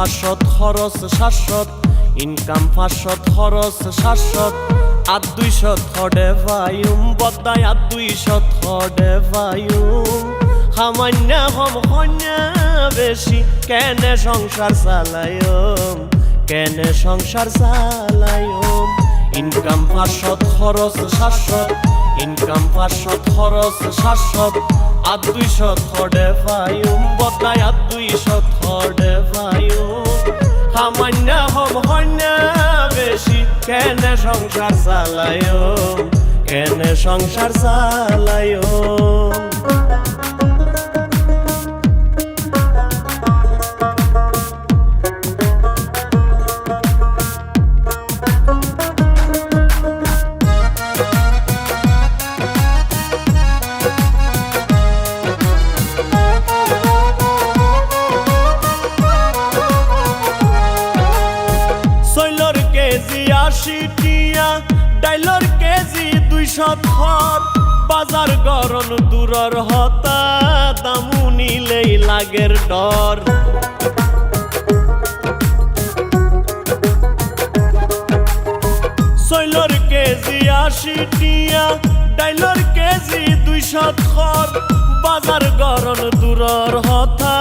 পাঁচশত খরচ সাতশত ইনকাম পাঁচশত খরচ সাতশত আর দুইশত হডে ভাইম বদাই আর দুইশত হডে ভাইম সামান্য হম বেশি, কেনে সংসার চালায়ম? কেনে সংসার চালায়ম? ইনকাম পাঁচশত খরচ সাতশত ইনকাম পাঁচশত খরচ সাতশত আর দুইশত হডে ভাইম বদাই আর দুইশত হডে ভাইম সামান্য হম হন্যা বেশি। কেন সংসার চালায়? কেন সংসার চালায়ম কেজি আশি টিয়া, ডাইলর কেজি দুইশো থর। বাজার গরম দূরর হতা দামু নিলেই লাগের ডর। সৈলর কেজি আশি টিয়া, ডাইলর কেজি দুইশো থর। বাজার গরম দূরর হতা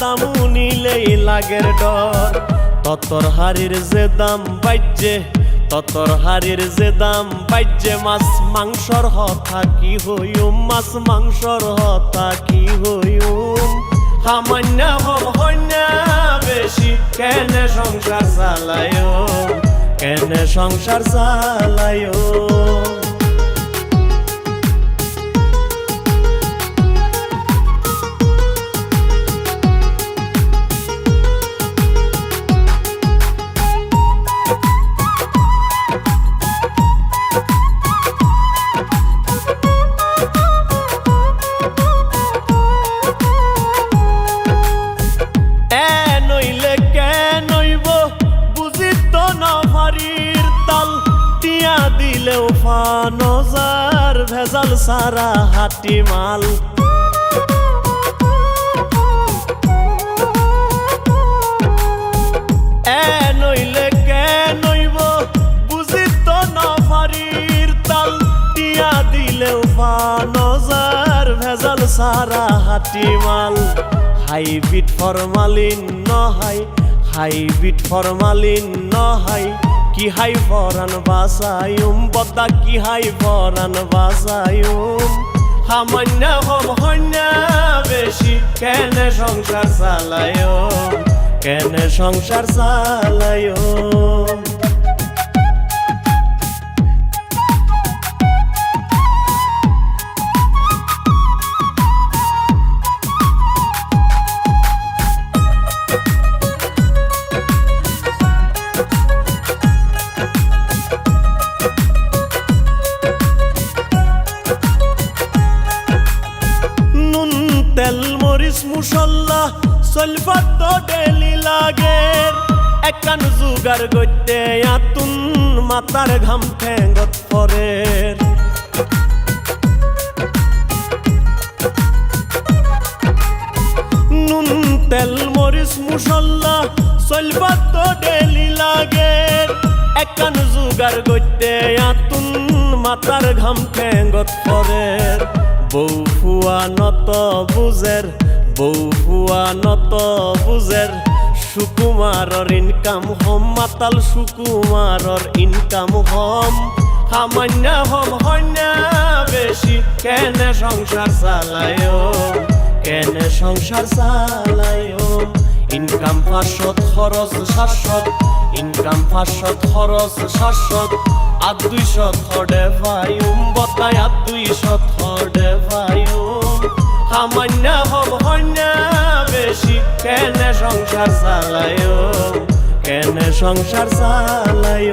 দামু নিলেই লাগের ডর। ততর হাড়ির যে দাম বাজ্যে ততর হাড়ির যে দাম বাজ্যে মাছ মাংসর হতা কি হইম মাছ মাংসর হতা কি হইম সামান্য হম হন্যা বেশি, কেনে সংসার চালায় কেনে সংসার চালায় ফানজার ভেজাল সারা হাটি মাল। কে নইব? তাল। দিলেও ভেজাল সারা হাটি মাল। হাইব্রিড ফরমালিন নহাই হাইব্রিড ফরমালিন নহাই কি হাই ফরান বাসায়ুম বদা কি হাই ফরান বাসায়ুম। সামান্য হম হন্যা বেশি, কেনে সংসার চালায় কেনে সংসার চালায় সলফাত তো ডেলি লাগে। একান জুগার গইতে আতুন মাতার ঘাম ঠেঙ্গত পরে। নুন, তেল, মরিচ মুসল্লা সলফাত তো ডেলি লাগে। একান জুগার গইতে আতুন মাতার ঘাম ঠেঙ্গত পরে। বউ ফুয়া নত বুজের ফুয়া নত বুজের সুকুমারর ইনকাম হম, মাতাল সুকুমারর ইনকাম হম। সামান্য হম হন্যা বেশি, কেনে সংসার চালায়? কেনে সংসার চালায়? ইনকাম পাঁচশত, খরচ সাতশত, ইনকাম পাঁচশত, খরচ সাতশত। আর দুইশত হডে ভাইম বতাই আর দুইশত হডে ভাইম সামান্য হন্যা বেশি কেনে সংসার চালায় কেনে সংসার চালায়